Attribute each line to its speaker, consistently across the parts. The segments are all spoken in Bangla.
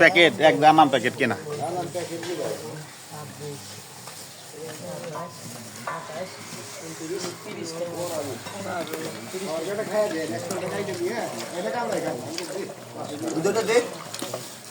Speaker 1: প্যাকেট এক দানাম প্যাকেট কেনা।
Speaker 2: খাম
Speaker 3: দুটোটা দে।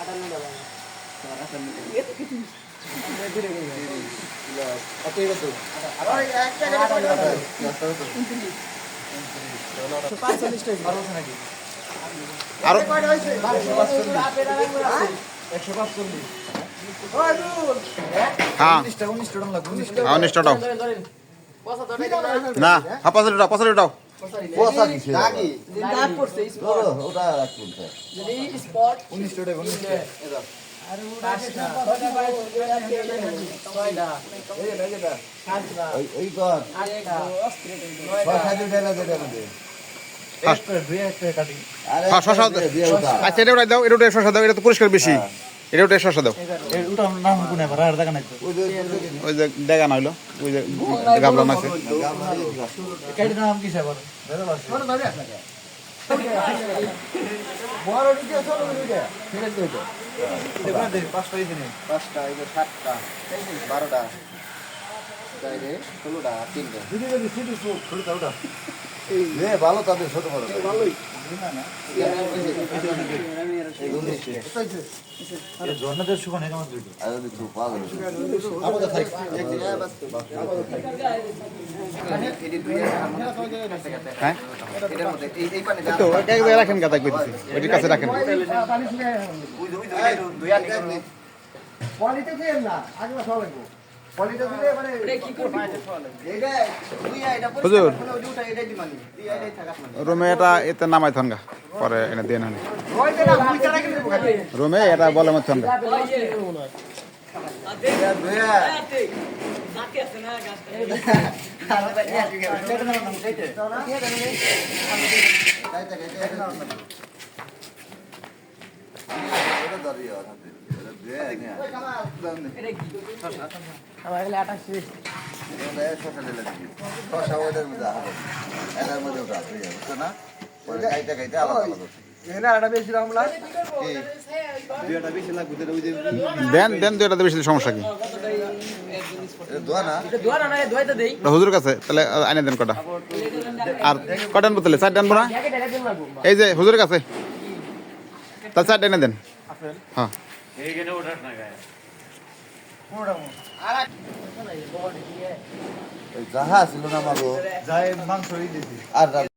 Speaker 3: উনিশটা টাকা উনিশটা
Speaker 1: হ্যাঁ। না হ্যাঁ।
Speaker 3: উনিশটা উনিশটা আরে
Speaker 1: হ্যাঁ, শশা দে।
Speaker 3: দিয়ে ওটা
Speaker 1: আচ্ছা। এটা। দাও এটা উঠে দাও এটা তো পরিষ্কার বেশি। এটা ওটা শসা দাও।
Speaker 3: ওই যে
Speaker 1: দেখা না হইল ওই যে গাবলা
Speaker 2: দিকে পাঁচটা সাতটা, বারোটা। চাইরে ষোলোটা তিনটে
Speaker 3: ভালো তাদের ছোট বড়
Speaker 2: ভালোই
Speaker 3: আর একটু ভালো
Speaker 2: আমাদের থাক
Speaker 1: হ্যাঁ তো ওইটা রাখেন গাদা কইতেছি ওইটির কাছে রাখেন
Speaker 2: না আগে মানে
Speaker 1: হুজুর রুমে এটা এতে নামাই থনগা পরে এনে দিয়ে নেন রুমে এটা বলে মত থনগা
Speaker 4: এখানে আঠাশ
Speaker 2: এখানে আটা বেশি রামলা
Speaker 1: দেন দেন তো বেশি সমস্যা কি? হুজুর কাছে, তাহলে আইনে দেন কটা। আর কটা আনব তাহলে? চারটে আনব না? এই যে, হুজুরের কাছে। তাহলে চারটে এনে দেন। হ্যাঁ
Speaker 3: যাহা ছিল না আমারও আর